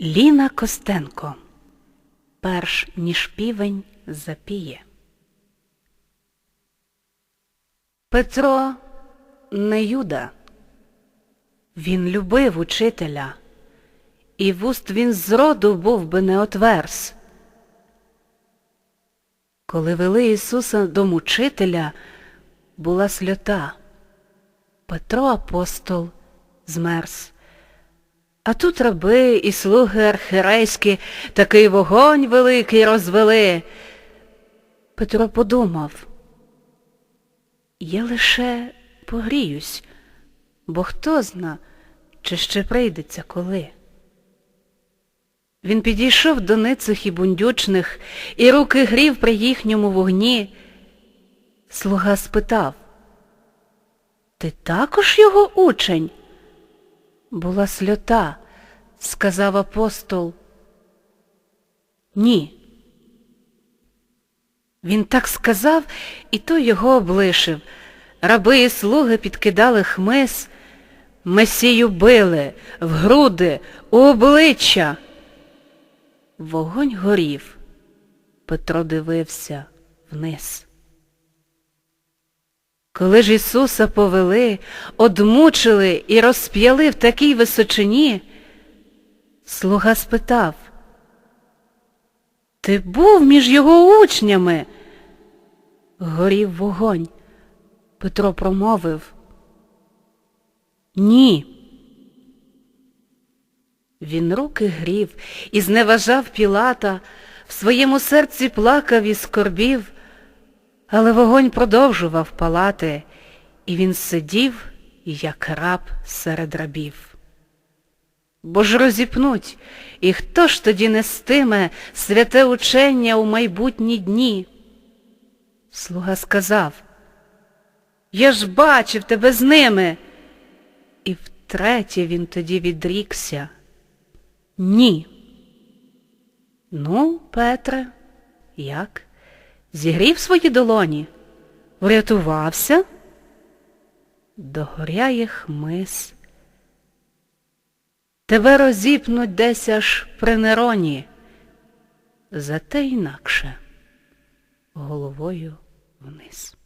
Ліна Костенко. Перш ніж півень запіє. Петро не Юда. Він любив учителя, і вуст він зроду був би не отверз. Коли вели Ісуса до мучителя, була сльота. Петро апостол змерз. А тут раби і слуги архірейські такий вогонь великий розвели. Петро подумав, я лише погріюсь, бо хто зна, чи ще прийдеться коли. Він підійшов до ницих і бундючних, і руки грів при їхньому вогні. Слуга спитав, ти також його учень? Була сльота, сказав апостол. Ні. Він так сказав, і то його облишив. Раби і слуги підкидали хмиз, Месію били в груди, у обличчя. Вогонь горів. Петро дивився вниз. Коли ж Ісуса повели, одмучили і розп'яли в такій височині, слуга спитав, Ти був між його учнями? Горів вогонь. Петро промовив. Ні. Він руки грів і зневажав Пілата, в своєму серці плакав і скорбів, але вогонь продовжував палати, і він сидів, як раб серед рабів. Бо ж розіпнуть, і хто ж тоді нестиме святе учення у майбутні дні? Слуга сказав, я ж бачив тебе з ними. І втретє він тоді відрікся. Ні. Ну, Петре, як? Зігрів свої долоні? Врятувався? Догоряє хмис. Тебе розіпнуть десь аж при Нероні. Зате інакше головою вниз.